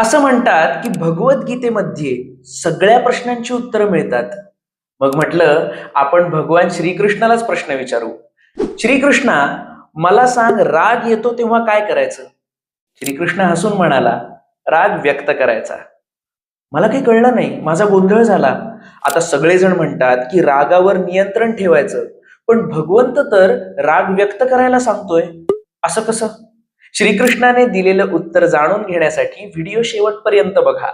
असं म्हणतात की भगवद्गीतेमध्ये सगळ्या प्रश्नांची उत्तरं मिळतात. मग म्हटलं आपण भगवान श्रीकृष्णालाच प्रश्न विचारू. श्रीकृष्णा मला सांग राग येतो तेव्हा काय करायचं? श्रीकृष्ण हसून म्हणाला राग व्यक्त करायचा. मला काही कळलं नाही माझा गोंधळ झाला. आता सगळेजण म्हणतात की रागावर नियंत्रण ठेवायचं पण भगवंत तर राग व्यक्त करायला सांगतोय. असं कसं? श्रीकृष्णाने दिलेलं उत्तर जाणून घेण्यासाठी व्हिडिओ शेवटपर्यंत बघा.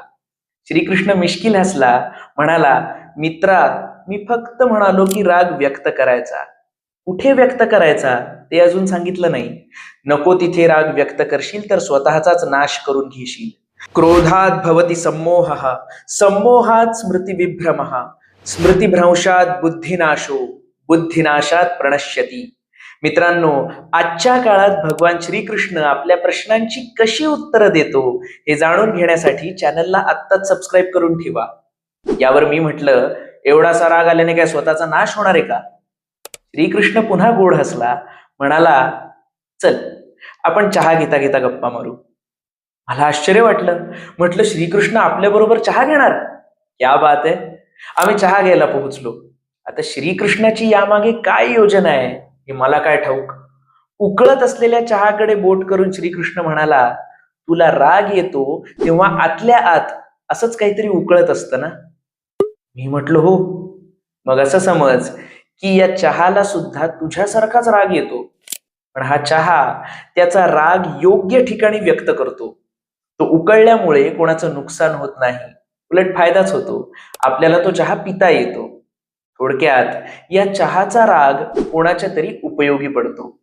श्रीकृष्ण मिश्किल हसला म्हणाला मित्रा मी फक्त म्हणालो की राग व्यक्त करायचा. कुठे व्यक्त करायचा? ते अजून सांगितलं नाही. नको तिथे राग व्यक्त करशील तर स्वतःचाच नाश करून घेशील. क्रोधात भवती संमोह संमोहात स्मृती विभ्रम स्मृतीभ्रंशात बुद्धिनाशो बुद्धिनाशात प्रणश्यती. मित्रांनो आजच्या काळात भगवान श्रीकृष्ण आपल्या प्रश्नांची कशी उत्तरं देतो हे जाणून घेण्यासाठी चॅनलला आत्ताच सबस्क्राईब करून ठेवा. यावर मी म्हटलं एवढासा राग आल्याने काय स्वतःचा नाश होणार आहे का? श्रीकृष्ण पुन्हा गोड हसला म्हणाला चल आपण चहा घेता घेता गप्पा मारू. मला आश्चर्य वाटलं. म्हटलं श्रीकृष्ण आपल्याबरोबर चहा घेणार? या बात आहे आम्ही चहा घ्यायला पोहोचलो. आता श्रीकृष्णाची यामागे काय योजना आहे? हे मला काय ठाऊक? उकळत असलेल्या चहाकडे बोट करून श्रीकृष्ण म्हणाला तुला राग येतो तेव्हा आतल्या आत असंच काहीतरी उकळत असतं ना? मी म्हटलं हो. मग असं समज की या चहाला सुद्धा तुझ्यासारखाच राग येतो पण हा चहा त्याचा राग योग्य ठिकाणी व्यक्त करतो. तो उकळल्यामुळे कोणाचं नुकसान होत नाही. उलट फायदाच होतो. आपल्याला तो चहा पिता येतो. थोडक्यात या चहाचा राग कोणाच्या तरी उपयोगी पडतो?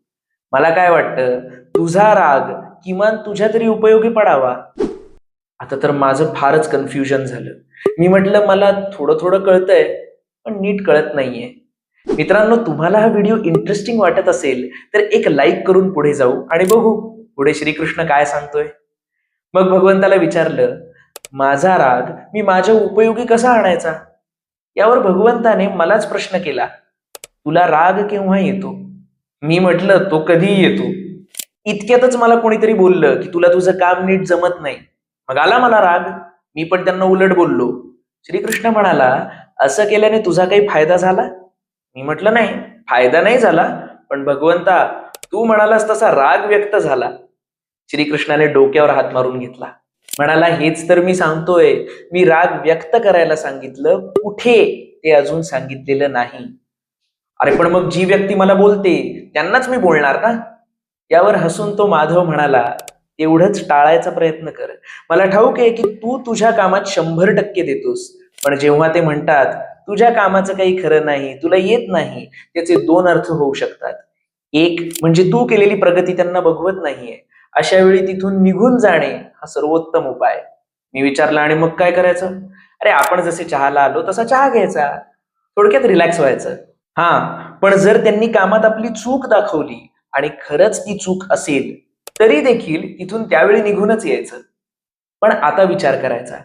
मला काय वाटतं? तुझा राग किमान तुझ्या तरी उपयोगी पडावा? आता तर माझं फारच कन्फ्युजन झालं. मी म्हटलं मला थोडं थोडं कळतंय पण नीट कळत नाहीये. मित्रांनो तुम्हाला हा व्हिडिओ इंटरेस्टिंग वाटत असेल तर एक लाईक करून पुढे जाऊ आणि बघू पुढे श्रीकृष्ण काय सांगतोय. मग भगवंताला विचारलं माझा राग मी माझ्या उपयोगी कसा आणायचा? यावर भगवंताने मलाच प्रश्न केला तुला राग केव्हा येतो? मी म्हटलं तो कधीही येतो. इतक्यातच मला कोणीतरी बोललं की तुला तुझं काम नीट जमत नाही. मग आला मला राग. मी पण त्यांना उलट बोललो. श्रीकृष्ण म्हणाला असं केल्याने तुझा काही फायदा झाला? मी म्हटलं नाही फायदा नाही झाला पण भगवंता तू म्हणालास तसा राग व्यक्त झाला. श्रीकृष्णाने डोक्यावर हात मारून घेतला. म्हणाला हेच तर मी सांगतोय. मी राग व्यक्त करायला सांगितलं. कुठे ते अजून सांगितलेलं नाही. अरे पण मग जी व्यक्ती मला बोलते त्यांनाच मी बोलणार ना? यावर हसून तो माधव म्हणाला एवढंच टाळायचा प्रयत्न कर. मला ठाऊक आहे की तू तुझ्या कामात शंभर टक्के देतोस. पण जेव्हा ते म्हणतात तुझ्या कामाचं काही खरं नाही तुला येत नाही त्याचे दोन अर्थ होऊ शकतात. एक म्हणजे तू केलेली प्रगती त्यांना बघवत नाहीये. अशा वेळी तिथून निघून जाणे हा सर्वोत्तम उपाय. मी विचारला आणि मग काय करायचं? अरे आपण जसे चहाला आलो तसा चहा घ्यायचा. थोडक्यात रिलॅक्स व्हायचं. हा पण जर त्यांनी कामात आपली चूक दाखवली आणि खरंच ती चूक असेल तरी देखील तिथून त्यावेळी निघूनच यायचं. पण आता विचार करायचा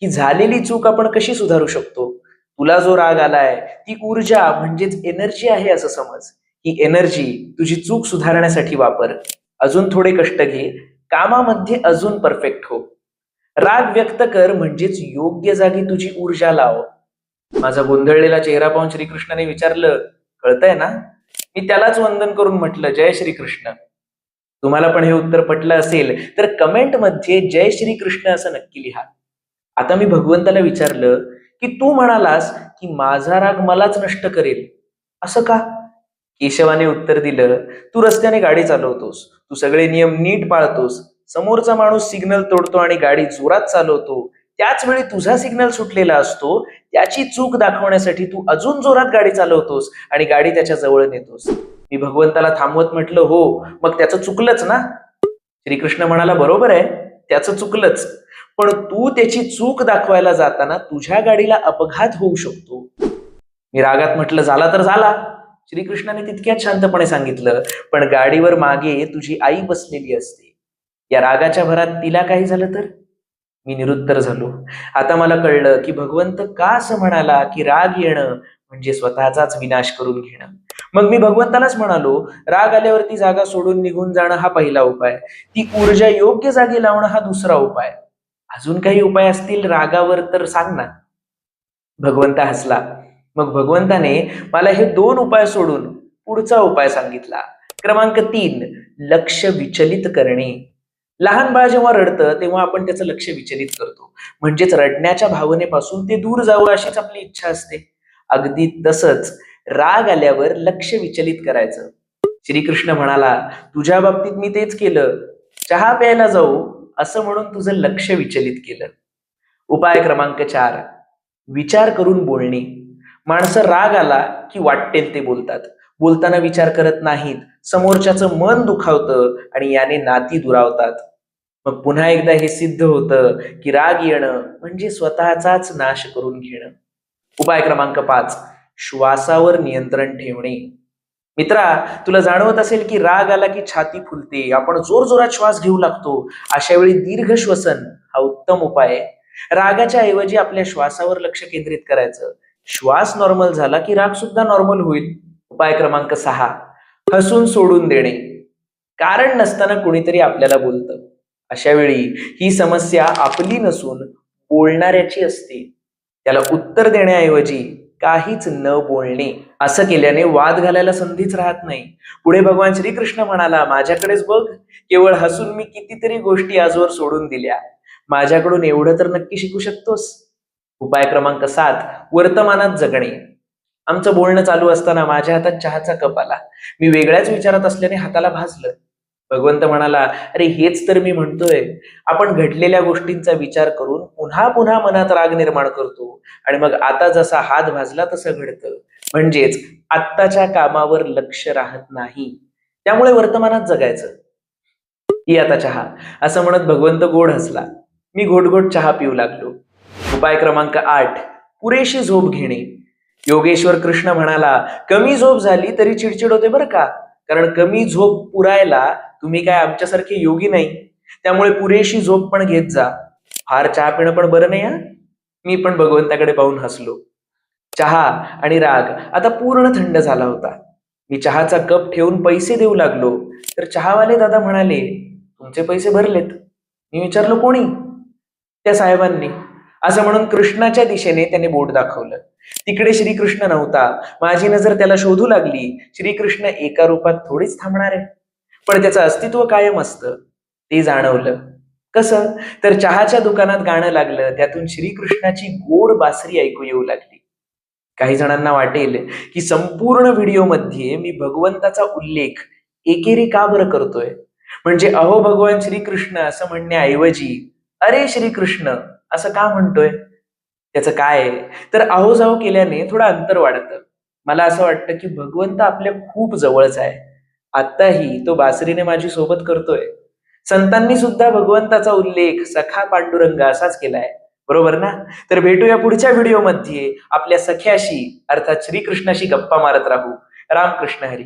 की झालेली चूक आपण कशी सुधारू शकतो? तुला जो राग आलाय ती ऊर्जा म्हणजेच एनर्जी आहे असं समज. ही एनर्जी तुझी चूक सुधारण्यासाठी वापर. अजून थोडे कष्ट घे. कामामध्ये अजून परफेक्ट हो. राग व्यक्त कर म्हणजेच योग्य जागी तुझी ऊर्जा लाव. माझा गोंधळलेला चेहरा पाहून श्रीकृष्णाने विचारलं कळतंय ना? मी त्यालाच वंदन करून म्हटलं जय श्रीकृष्ण. तुम्हाला पण हे उत्तर पटलं असेल तर कमेंटमध्ये जय श्रीकृष्ण असं नक्की लिहा. आता मी भगवंताला विचारलं की तू म्हणालास की माझा राग मलाच नष्ट करेल? असं का? केशवाने उत्तर दिलं तू रस्त्याने गाडी चालवतोस. तू सगळे नियम नीट पाळतोस. समोरचा माणूस सिग्नल तोडतो आणि गाडी जोरात चालवतो. त्याच वेळी तुझा सिग्नल सुटलेला असतो. त्याची चूक दाखवण्यासाठी तू अजून जोरात गाडी चालवतोस आणि गाडी त्याच्याजवळ नेतोस. मी भगवंताला थांबवत म्हटलं हो मग त्याचं चुकलंच ना? श्रीकृष्ण म्हणाला बरोबर आहे त्याचं चुकलंच. पण तू त्याची चूक दाखवायला जाताना तुझ्या गाडीला अपघात होऊ शकतो. मी रागात म्हटलं झाला तर झाला. श्रीकृष्णाने तितक्यात शांतपणे सांगितलं पण गाडीवर मागे तुझी आई बसलेली असते. या रागाच्या भरात तिला काही झालं तर? मी निरुत्तर झालो. आता मला कळलं की भगवंत का असं म्हणाला की राग येणं म्हणजे स्वतःचाच विनाश करून घेणं. मग मी भगवंतालाच म्हणालो राग आल्यावर ती जागा सोडून निघून जाणं हा पहिला उपाय. ती ऊर्जा योग्य जागी लावणं हा दुसरा उपाय. अजून काही उपाय असतील रागावर तर सांग ना. भगवंत हसला. मग भगवंताने मला हे दोन उपाय सोडून पुढचा उपाय सांगितला. क्रमांक तीन लक्ष विचलित करणे. लहान बाळ जेव्हा रडतं तेव्हा आपण त्याचं लक्ष विचलित करतो. म्हणजेच रडण्याच्या भावनेपासून ते दूर जावं अशीच आपली इच्छा असते. अगदी तसंच राग आल्यावर लक्ष विचलित करायचं. श्रीकृष्ण म्हणाला तुझ्या बाबतीत मी तेच केलं. चहा प्यायला जाऊ असं म्हणून तुझं लक्ष विचलित केलं. उपाय क्रमांक चार विचार करून बोलणे. माणसं राग आला की वाटेल ते बोलतात. बोलताना विचार करत नाहीत. समोरच्याचं मन दुखावतं आणि याने नाती दुरावतात. मग पुन्हा एकदा हे सिद्ध होतं की राग येणं म्हणजे स्वतःचाच नाश करून घेणं. उपाय क्रमांक पाच श्वासावर नियंत्रण ठेवणे. मित्रा तुला जाणवत असेल की राग आला की छाती फुलते आपण जोरजोरात श्वास घेऊ लागतो. अशा वेळी दीर्घ श्वसन हा उत्तम उपाय आहे. रागाच्या ऐवजी आपल्या श्वासावर लक्ष केंद्रित करायचं. श्वास नॉर्मल झाला की राग सुद्धा नॉर्मल होईल. उपाय क्रमांक सहा. हसून सोडून देणे. कारण नसताना कुणीतरी आपल्याला बोलतं. अशा वेळी ही समस्या आपली नसून बोलणाऱ्याची असते. त्याला उत्तर देण्याऐवजी काहीच न बोलणे असं केल्याने वाद घालायला संधीच राहत नाही. पुढे भगवान श्रीकृष्ण म्हणाला माझ्याकडेच बघ केवळ हसून मी कितीतरी गोष्टी आजवर सोडून दिल्या. माझ्याकडून एवढं तर नक्की शिकू शकतोस. उपाय क्रमांक सात वर्तमानात जगणे. आमचं बोलणं चालू असताना माझ्या हातात चहाचा कप आला. मी वेगळ्याच विचारात असल्याने हाताला भाजलं. भगवंत म्हणाला अरे हेच तर मी म्हणतोय. आपण घडलेल्या गोष्टींचा विचार करून पुन्हा पुन्हा मनात राग निर्माण करतो आणि मग आता जसा हात भाजला तसं घडतं. म्हणजेच आत्ताच्या कामावर लक्ष राहत नाही. त्यामुळे वर्तमानात जगायचं. ही आता चहा. असं म्हणत भगवंत गोड हसला. मी घोटघोट चहा पिऊ लागलो. उपाय क्रमांक आठ पुरेशी झोप घेणे. योगेश्वर कृष्ण म्हणाला कमी झोप झाली तरी चिडचिड होते बरं का? कारण कमी झोप पुरायला तुम्ही काय आमच्यासारखे योगी नाही. त्यामुळे पुरेशी झोप पण घेत जा. फार चहा पिणं पण बरं नाही हा? मी पण भगवंताकडे पाहून हसलो. चहा आणि राग आता पूर्ण थंड झाला होता. मी चहाचा कप ठेवून पैसे देऊ लागलो. तर चहावाले दादा म्हणाले तुमचे पैसे भरलेत. मी विचारलो कोणी? त्या साहेबांनी असं म्हणून कृष्णाच्या दिशेने त्याने बोट दाखवलं. तिकडे श्रीकृष्ण नव्हता. माझी नजर त्याला शोधू लागली. श्रीकृष्ण एका रूपात थोडीच थांबणार आहे. पण त्याचं अस्तित्व कायम असतं. ते जाणवलं. कसं? तर चहाच्या दुकानात गाणं लागलं. त्यातून श्रीकृष्णाची गोड बासरी ऐकू येऊ लागली. काही जणांना वाटेल की संपूर्ण व्हिडिओमध्ये मी भगवंताचा उल्लेख एकेरी का बरं करतोय? म्हणजे अहो भगवान श्रीकृष्ण असं म्हणण्याऐवजी अरे श्रीकृष्ण असं का म्हणतोय? त्याचं काय आहे? तर आहोजाहो केल्याने थोडं अंतर वाढतं. मला असं वाटतं की भगवंत आपल्या खूप जवळच आहे. आत्ताही तो बासरीने माझी सोबत करतोय. संतांनी सुद्धा भगवंताचा उल्लेख सखा पांडुरंग असाच केलाय. बरोबर ना? तर भेटूया पुढच्या व्हिडिओमध्ये. आपल्या सख्याशी अर्थात श्रीकृष्णाशी गप्पा मारत राहू. रामकृष्ण हरी.